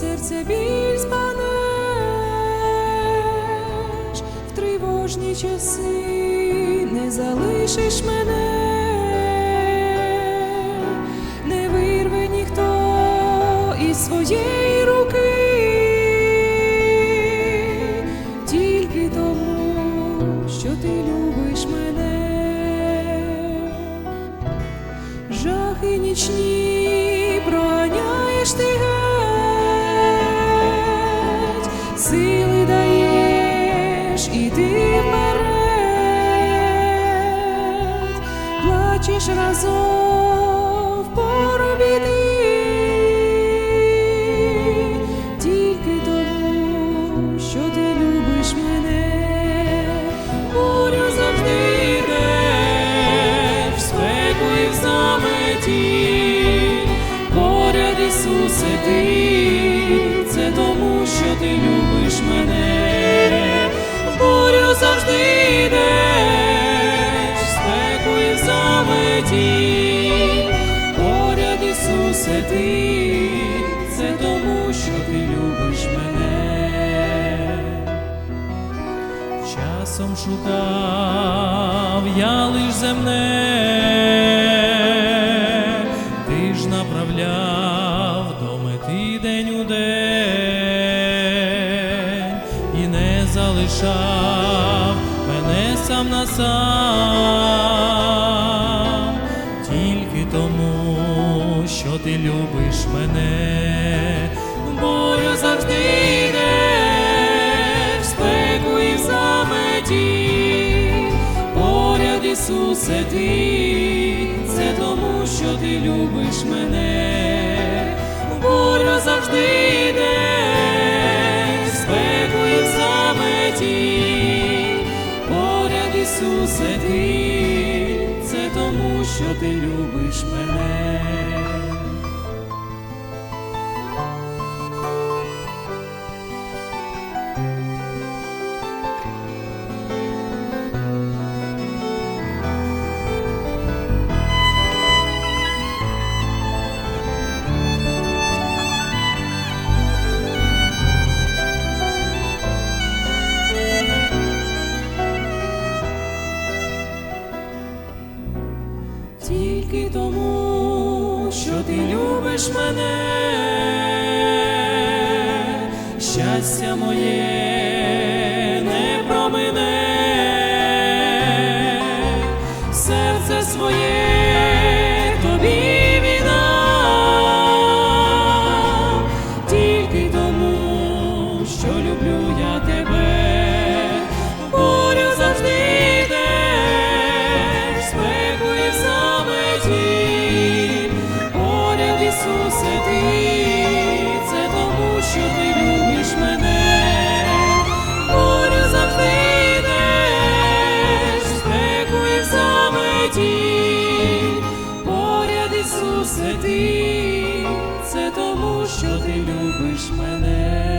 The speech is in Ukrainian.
серця біль збанеш, в тривожні часи не залишиш мене, не вирве ніхто із своєї руки, тільки тому, що ти любиш мене. Жахи нічні сили даєш іти вперед, плачеш разом в пору біди, тільки тому, що ти любиш мене, бурю завжди йдеш, спеку і в заметі, ти любиш мене, в бурю завжди йдеш, спеку і в заметі, поряд Ісусе ти, це тому, що ти любиш мене. Часом шукав я лиш земне, і не залишав мене сам на сам, тільки тому, що ти любиш мене, бою завжди йдеш, в спеку і в заметі, поряд Ісусе ти, це тому, що ти любиш мене, в завжди йдеш, Ісусе ти, це тому, що ти любиш мене. Що ти любиш мене, щастя моє Ісусе ти, це тому, що ти любиш мене.